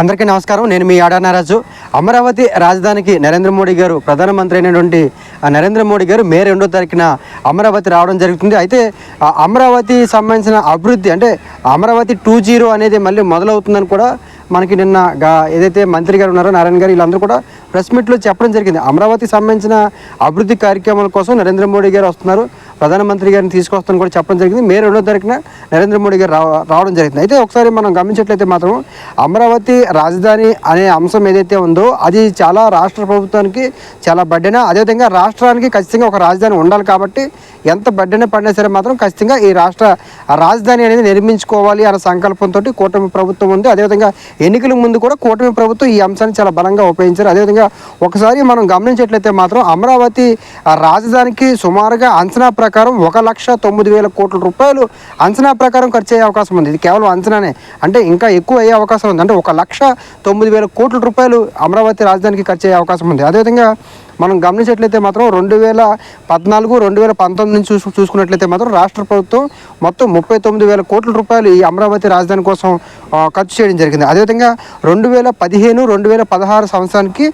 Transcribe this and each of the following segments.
అందరికీ నమస్కారం. నేను మీ ఆడానారాజు అమరావతి రాజధానికి నరేంద్ర మోడీ గారు ప్రధానమంత్రి అయినటువంటి నరేంద్ర మోడీ గారు మే రెండో తారీఖున అమరావతి రావడం జరుగుతుంది. అయితే అమరావతి సంబంధించిన అభివృద్ధి అంటే అమరావతి టూ జీరో అనేది మళ్ళీ మొదలవుతుందని కూడా మనకి నిన్న ఏదైతే మంత్రి గారు ఉన్నారో నారాయణ గారు వీళ్ళందరూ కూడా ప్రెస్ మీట్లో చెప్పడం జరిగింది. అమరావతి సంబంధించిన అభివృద్ధి కార్యక్రమాల కోసం నరేంద్ర మోడీ గారు వస్తున్నారు. ప్రధానమంత్రి గారిని తీసుకొస్తాను కూడా చెప్పడం జరిగింది. మే రెండో తారీఖున నరేంద్ర మోడీ గారు రావడం జరిగింది. అయితే ఒకసారి మనం గమనించట్లయితే మాత్రం అమరావతి రాజధాని అనే అంశం ఏదైతే ఉందో అది చాలా రాష్ట్ర ప్రభుత్వానికి చాలా బడ్డెన అదేవిధంగా రాష్ట్రానికి ఖచ్చితంగా ఒక రాజధాని ఉండాలి కాబట్టి ఎంత బడ్డెన పడినా సరే మాత్రం ఖచ్చితంగా ఈ రాష్ట్ర రాజధాని అనేది నిర్మించుకోవాలి అనే సంకల్పంతో కూటమి ప్రభుత్వం ఉంది. అదేవిధంగా ఎన్నికల ముందు కూడా కూటమి ప్రభుత్వం ఈ అంశాన్ని చాలా బలంగా ఉపయోగించారు. అదేవిధంగా ఒకసారి మనం గమనించట్లయితే మాత్రం అమరావతి రాజధానికి సుమారుగా అంచనా ప్రకారం ప్రకారం ఒక లక్ష తొమ్మిది వేల కోట్ల రూపాయలు అంచనా ప్రకారం ఖర్చు అయ్యే అవకాశం ఉంది. ఇది కేవలం అంచనానే. అంటే ఇంకా ఎక్కువ అయ్యే అవకాశం ఉంది. అంటే ఒక లక్ష తొమ్మిది వేల కోట్ల రూపాయలు అమరావతి రాజధానికి ఖర్చు అయ్యే అవకాశం ఉంది. అదేవిధంగా మనం గమనించినట్లయితే మాత్రం రెండు వేల పద్నాలుగు రెండు వేల పంతొమ్మిది నుంచి చూసు చూసుకున్నట్లయితే మాత్రం రాష్ట్ర ప్రభుత్వం మొత్తం ముప్పై తొమ్మిది వేల కోట్ల రూపాయలు ఈ అమరావతి రాజధాని కోసం ఖర్చు చేయడం జరిగింది. అదేవిధంగా రెండు వేల పదిహేను రెండు వేల పదహారు సంవత్సరానికి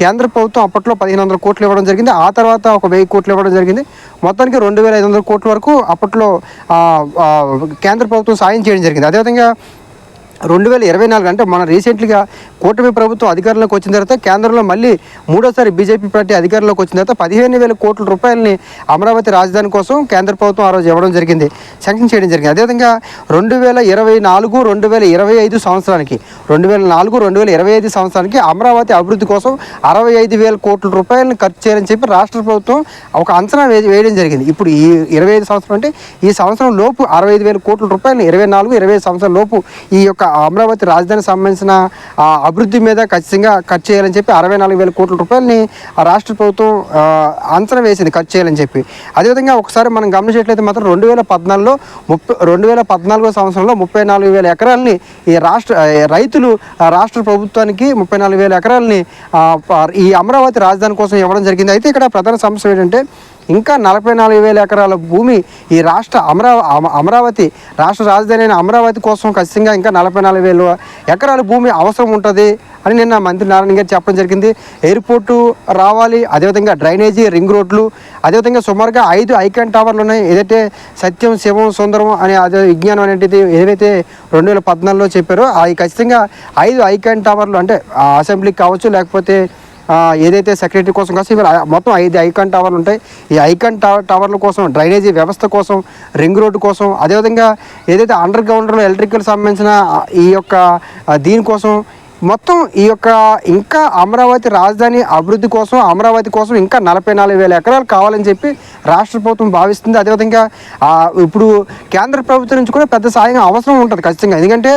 కేంద్ర ప్రభుత్వం అప్పట్లో పదిహేను వందల కోట్లు ఇవ్వడం జరిగింది. ఆ తర్వాత ఒక వెయ్యి కోట్లు ఇవ్వడం జరిగింది. మొత్తానికి రెండు వేల ఐదు వందల కోట్ల వరకు అప్పట్లో కేంద్ర ప్రభుత్వం సాయం చేయడం జరిగింది. అదేవిధంగా రెండు వేల ఇరవై నాలుగు అంటే మన రీసెంట్లీగా కూటమి ప్రభుత్వం అధికారంలోకి వచ్చిన తర్వాత కేంద్రంలో మళ్ళీ మూడోసారి బీజేపీ పార్టీ అధికారంలోకి వచ్చిన తర్వాత పదిహేను వేల కోట్ల రూపాయలని అమరావతి రాజధాని కోసం కేంద్ర ప్రభుత్వం ఆ రోజు ఇవ్వడం జరిగింది శాంక్షన్ చేయడం జరిగింది. అదేవిధంగా రెండు వేల ఇరవై నాలుగు రెండు వేల ఇరవై ఐదు సంవత్సరానికి రెండు వేల నాలుగు రెండు వేల ఇరవై ఐదు సంవత్సరానికి అమరావతి అభివృద్ధి కోసం అరవై ఐదు వేల కోట్ల రూపాయలను ఖర్చు చేయాలని చెప్పి రాష్ట్ర ప్రభుత్వం ఒక అంచనా వే వేయడం జరిగింది. ఇప్పుడు ఈ ఇరవై ఐదు సంవత్సరం అంటే ఈ సంవత్సరం లోపు అరవై ఐదు వేల కోట్ల రూపాయలు ఇరవై నాలుగు ఇరవై ఐదు సంవత్సరాల లోపు ఈ యొక్క అమరావతి రాజధానికి సంబంధించిన అభివృద్ధి మీద ఖచ్చితంగా ఖర్చు చేయాలని చెప్పి అరవై నాలుగు వేల కోట్ల రూపాయలని ఆ రాష్ట్ర ప్రభుత్వం అంచనా వేసింది ఖర్చు చేయాలని చెప్పి. అదేవిధంగా ఒకసారి మనం గమనించినట్లయితే మాత్రం రెండు వేల పద్నాలుగులో ముప్పై రెండు వేల పద్నాలుగో సంవత్సరంలో ముప్పై నాలుగు వేల ఎకరాలని ఈ రాష్ట్ర రైతులు ఆ, రాష్ట్ర ప్రభుత్వానికి ముప్పై నాలుగు వేల ఎకరాలని ఈ అమరావతి రాజధాని కోసం ఇవ్వడం జరిగింది. అయితే ఇక్కడ ప్రధాన సమస్య ఏంటంటే ఇంకా నలభై నాలుగు వేల ఎకరాల భూమి ఈ రాష్ట్ర అమరా అమరావతి రాష్ట్ర రాజధాని అయిన అమరావతి కోసం ఖచ్చితంగా ఇంకా నలభై నాలుగు వేల ఎకరాల భూమి అవసరం ఉంటుంది అని నిన్న మంత్రి నారాయణ గారు చెప్పడం జరిగింది. ఎయిర్పోర్టు రావాలి అదేవిధంగా డ్రైనేజీ రింగ్ రోడ్లు అదేవిధంగా సుమారుగా ఐదు ఐకాన్ టవర్లు ఉన్నాయి. ఏదైతే సత్యం శివం సుందరం అనే అదే విజ్ఞానం అనేది ఏదైతే రెండు వేల పద్నాలుగులో చెప్పారో అవి ఖచ్చితంగా ఐదు ఐకాన్ టవర్లు అంటే అసెంబ్లీకి కావచ్చు లేకపోతే ఏదైతే సెక్రటరీ కోసం కాసి ఇవాళ మొత్తం ఐదు ఐకాన్ టవర్లు ఉంటాయి. ఈ ఐకాన్ టవర్ టవర్ల కోసం డ్రైనేజీ వ్యవస్థ కోసం రింగ్ రోడ్డు కోసం అదేవిధంగా ఏదైతే అండర్ గ్రౌండ్లో ఎలక్ట్రికల్ సంబంధించిన ఈ యొక్క దీనికోసం మొత్తం ఈ యొక్క ఇంకా అమరావతి రాజధాని అభివృద్ధి కోసం అమరావతి కోసం ఇంకా నలభై నాలుగు వేల ఎకరాలు కావాలని చెప్పి రాష్ట్ర ప్రభుత్వం భావిస్తుంది. అదేవిధంగా ఇప్పుడు కేంద్ర ప్రభుత్వం నుంచి కూడా పెద్ద సాయం అవసరం ఉంటుంది ఖచ్చితంగా. ఎందుకంటే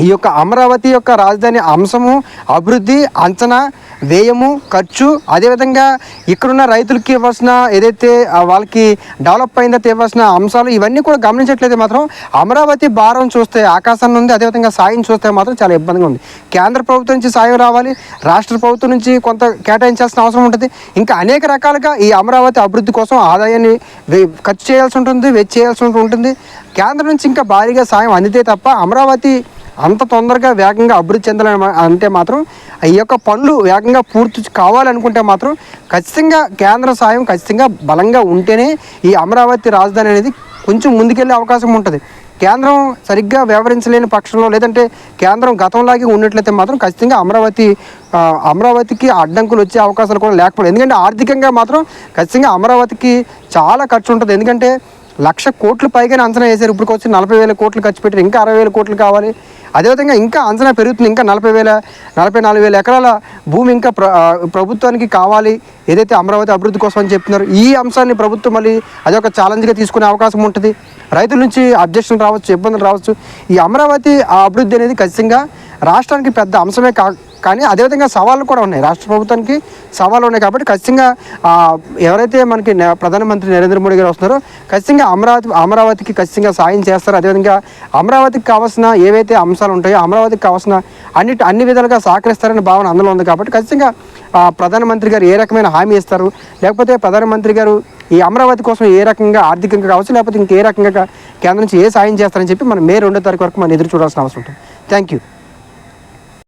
ఈ యొక్క అమరావతి యొక్క రాజధాని అంశము అభివృద్ధి అంచనా వ్యయము ఖర్చు అదేవిధంగా ఇక్కడున్న రైతులకి ఇవ్వాల్సిన ఏదైతే వాళ్ళకి డెవలప్ అయిందో ఇవ్వాల్సిన అంశాలు ఇవన్నీ కూడా గమనించట్లేదు మాత్రం అమరావతి భారం చూస్తే ఆకాశం ఉంది అదేవిధంగా సాయం చూస్తే మాత్రం చాలా ఇబ్బందిగా ఉంది. కేంద్ర ప్రభుత్వం నుంచి సాయం రావాలి రాష్ట్ర ప్రభుత్వం నుంచి కొంత కేటాయించాల్సిన అవసరం ఉంటుంది. ఇంకా అనేక రకాలుగా ఈ అమరావతి అభివృద్ధి కోసం ఆదాయాన్ని వే- ఖర్చు చేయాల్సి ఉంటుంది వెచ్చి చేయాల్సి ఉంటుంది. కేంద్రం నుంచి ఇంకా భారీగా సాయం అందితే తప్ప అమరావతి అంత తొందరగా వేగంగా అభివృద్ధి చెందాలని అంటే మాత్రం ఈ యొక్క పనులు వేగంగా పూర్తి కావాలనుకుంటే మాత్రం ఖచ్చితంగా కేంద్ర సాయం ఖచ్చితంగా బలంగా ఉంటేనే ఈ అమరావతి రాజధాని అనేది కొంచెం ముందుకెళ్ళే అవకాశం ఉంటుంది. కేంద్రం సరిగ్గా వ్యవహరించలేని పక్షంలో లేదంటే కేంద్రం గతంలాగే ఉన్నట్లయితే మాత్రం ఖచ్చితంగా అమరావతి అమరావతికి అడ్డంకులు వచ్చే అవకాశాలు కూడా లేకపోలేదు ఎందుకంటే ఆర్థికంగా మాత్రం ఖచ్చితంగా అమరావతికి చాలా ఖర్చు ఉంటుంది ఎందుకంటే లక్ష కోట్లు పైగానే అంచనా వేశారు. ఇప్పుడు వచ్చి నలభై వేల కోట్లు ఖర్చు పెట్టారు. ఇంకా అరవై వేల కోట్లు కావాలి. అదేవిధంగా ఇంకా అంచనా పెరుగుతుంది. ఇంకా నలభై వేల నలభై నాలుగు వేల ఎకరాల భూమి ఇంకా ప్ర ప్రభుత్వానికి కావాలి. ఏదైతే అమరావతి అభివృద్ధి కోసం అని చెప్తున్నారు. ఈ అంశాన్ని ప్రభుత్వం మళ్ళీ అదొక ఛాలెంజ్గా తీసుకునే అవకాశం ఉంటుంది. రైతుల నుంచి అబ్జెక్షన్ రావచ్చు ఇబ్బందులు రావచ్చు. ఈ అమరావతి ఆ అభివృద్ధి అనేది ఖచ్చితంగా రాష్ట్రానికి పెద్ద అంశమే కా కానీ అదేవిధంగా సవాళ్ళు కూడా ఉన్నాయి. రాష్ట్ర ప్రభుత్వానికి సవాళ్ళు ఉన్నాయి కాబట్టి ఖచ్చితంగా ఎవరైతే మనకి ప్రధానమంత్రి నరేంద్ర మోడీ గారు వస్తున్నారో ఖచ్చితంగా అమరావతి అమరావతికి ఖచ్చితంగా సాయం చేస్తారు. అదేవిధంగా అమరావతికి కావాల్సిన ఏవైతే అంశాలు ఉంటాయో అమరావతికి కావాల్సిన అన్ని అన్ని విధాలుగా సహకరిస్తారనే భావన అందులో ఉంది కాబట్టి ఖచ్చితంగా ప్రధానమంత్రి గారు ఏ రకమైన హామీ ఇస్తారు? లేకపోతే ప్రధానమంత్రి గారు ఈ అమరావతి కోసం ఏ రకంగా ఆర్థికంగా కావచ్చు లేకపోతే ఇంకే రకంగా కేంద్రం నుంచి ఏ సాయం చేస్తారని చెప్పి మనం మే రెండో తారీఖు వరకు మనం ఎదురు చూడాల్సిన అవసరం ఉంటుంది. Thank you